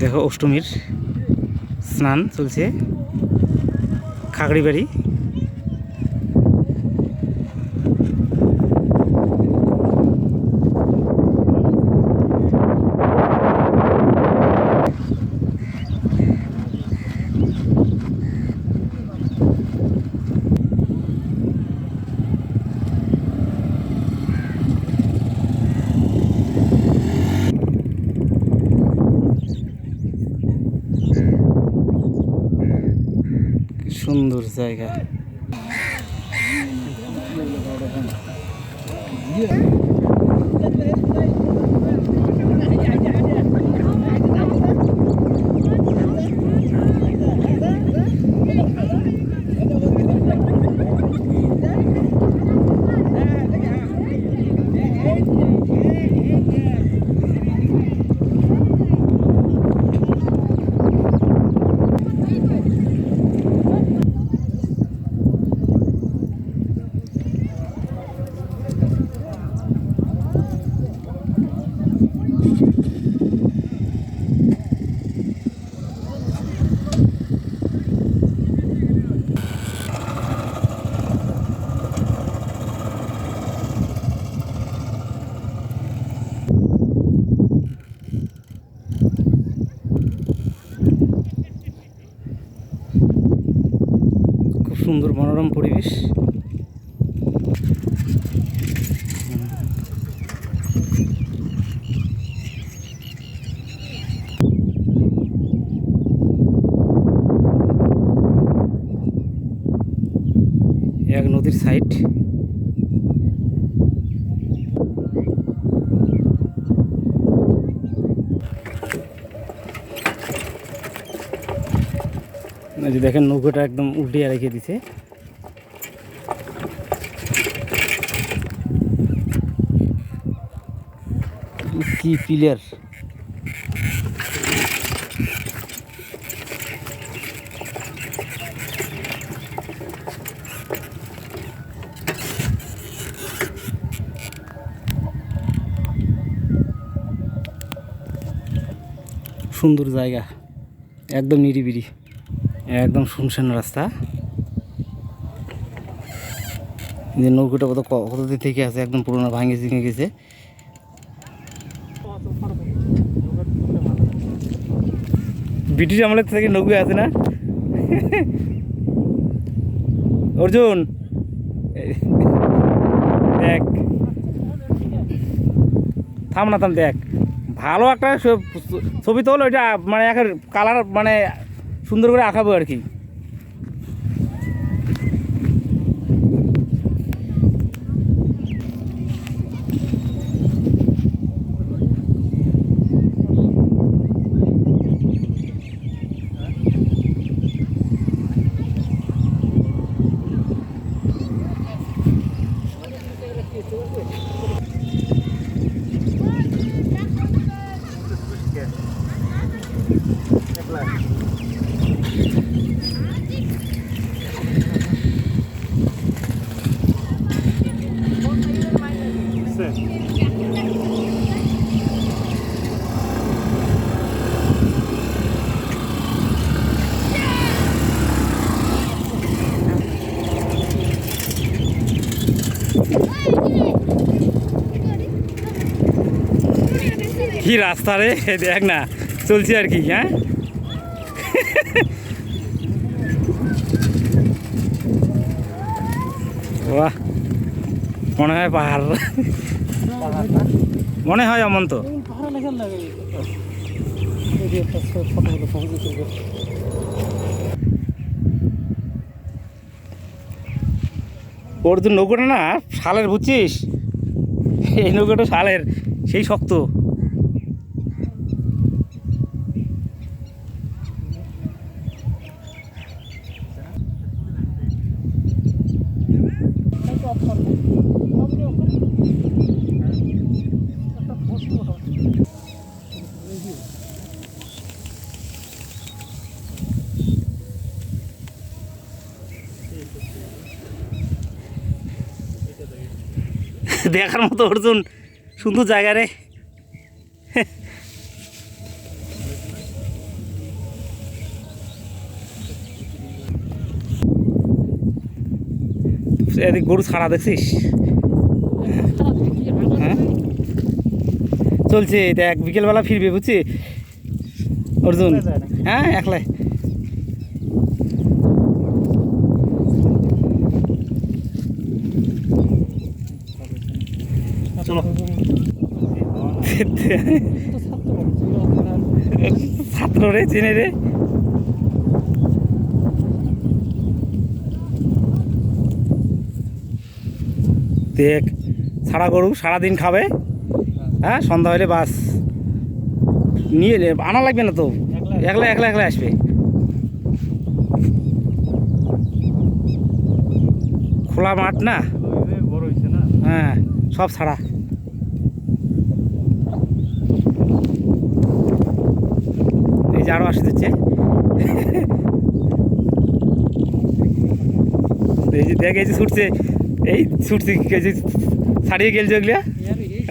দেখো অষ্টমীর স্নান চলছে। খাগড়ি বাড়ি কি সুন্দর জায়গা খুব সুন্দর মনোরম পরিবেশ। এক নদীর সাইড যে দেখেন নৌকোটা একদম উল্টিয়ে রেখে দিছে। কি পিলার সুন্দর জায়গা একদম নিরিবিরি একদম শুনশান রাস্তা। যে নৌকোটা কত কতদিন থেকে আছে, একদম পুরোনো ভাঙে চিঙে গেছে। ব্রিটিশ আমলের থেকে নৌকো আছে না? অর্জুন! দেখ। থাম না থাম, দেখ। ভালো একটা ছবি তোল, ওইটা মানে একটা কালার মানে সুন্দর করে আঁকাবো আর কি। কি রাস্তা রে? দেখ না, চলছে আর কি হ্যাঁ? বাহ, মনে হয় পাহাড়। মনে হয় অমন তো ওর তো নৌকোটা না, শালের, বুঝছিস? এই নৌকোটা শালের। সেই শক্ত। দেখার মতো অর্জুন। সুন্দর জায়গা রে। এদিক গরু ছাড়া দেখছিস? হ্যাঁ? চলছে চলছে দেখ বিকেলবেলা ফিরবে, বুঝছি? অর্জুন হ্যাঁ একলাই চলো। ছাত্র রে চেনে রে। দেখ ছাড়া গরু সারাদিন খাবে। হ্যাঁ সন্ধ্যা হলে বাস। নিয়ে নে, আনা লাগবে না তো? একলা একলা একলা আসবে। খোলা মাঠ না? বড় হয়েছে না? হ্যাঁ সব ছাড়া এই যে আরও আসে দিচ্ছে এই যে দেখ এই যে ছুটছে এই ছুটছে এই যে ছাড়িয়ে গেলছে ওগুলা?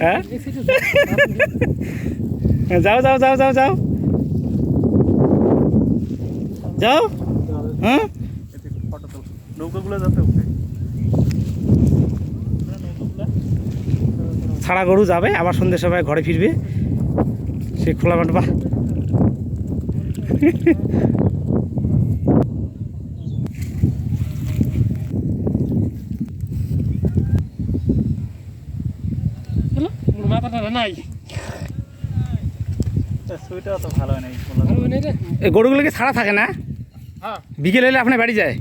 হ্যাঁ? যাও যাও যাও যাও যাও। যাও। হ্যাঁ? ফটো নৌকাগুলো যাতে ছাড়া গরু যাবে আবার সন্ধ্যের সময় ঘরে ফিরবে। সে খোলা মাঠ বাহ। হয় এই গরুগুলোকে ছাড়া থাকে না? হ্যাঁ। বিকেল হলে আপনার বাড়ি যায়?